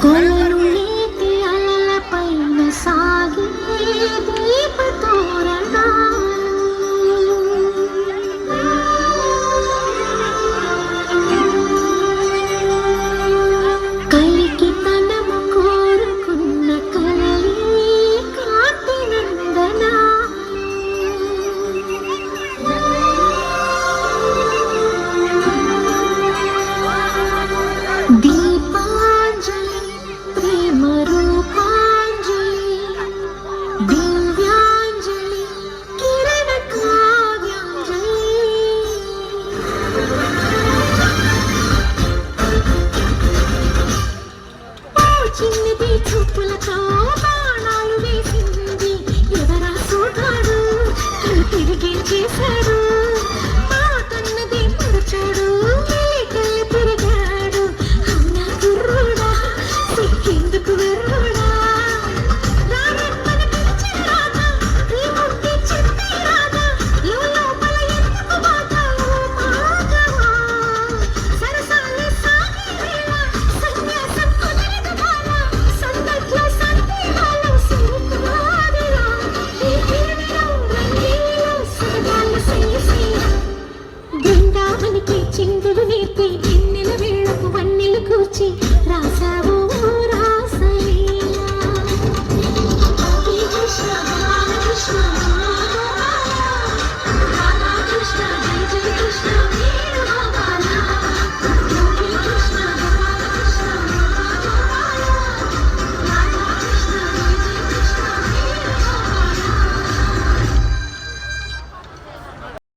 Con Good. తీర్చి గిన్నెల వీళ్ళకు వన్నెలు కూర్చి రాసా